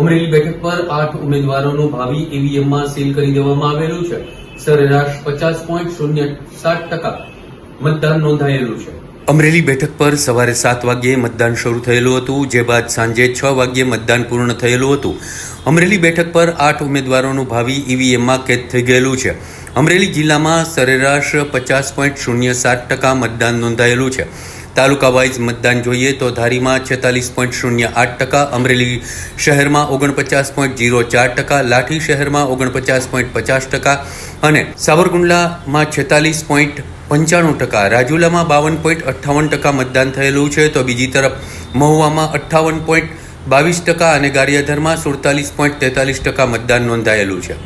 અમરેલી બેઠક પર આઠ ઉમેદવારોનું ભાવિ ઈવીએમમાં સીલ કરી દેવામાં આવેલું છે. સરેરાશ પચાસ પોઈન્ટ શૂન્ય સાત ટકા મતદાન નોંધાયેલું છે. અમરેલી બેઠક પર સવારે સાત વાગ્યે મતદાન શરૂ થયેલું હતું, જે બાદ સાંજે છ વાગ્યે મતદાન પૂર્ણ થયેલું હતું. અમરેલી બેઠક પર આઠ ઉમેદવારોનું ભાવિ ઈવીએમમાં કેદ થઈ ગયેલું છે. અમરેલી જિલ્લામાં સરેરાશ પચાસ પોઈન્ટ શૂન્ય સાત ટકા મતદાન નોંધાયેલું છે. તાલુકા વાઇઝ મતદાન જોઈએ તો ધારીમાં છેતાલીસ પોઈન્ટ શૂન્ય આઠ ટકા, અમરેલી શહેરમાં ઓગણપચાસ પોઈન્ટ જીરો ચાર ટકા, લાઠી શહેરમાં ઓગણપચાસ પોઈન્ટ પચાસ ટકા અને સાવરકુંડલામાં છેતાલીસ પોઈન્ટ પંચાણું ટકા, રાજુલામાં બાવન પોઈન્ટ અઠ્ઠાવન ટકા મતદાન થયેલું છે તો બીજી તરફ મહુવામાં અઠ્ઠાવન પોઈન્ટ બાવીસ ટકા અને ગારિયાધરમાં સુડતાલીસ પોઈન્ટ તેતાલીસ ટકા મતદાન નોંધાયેલું છે.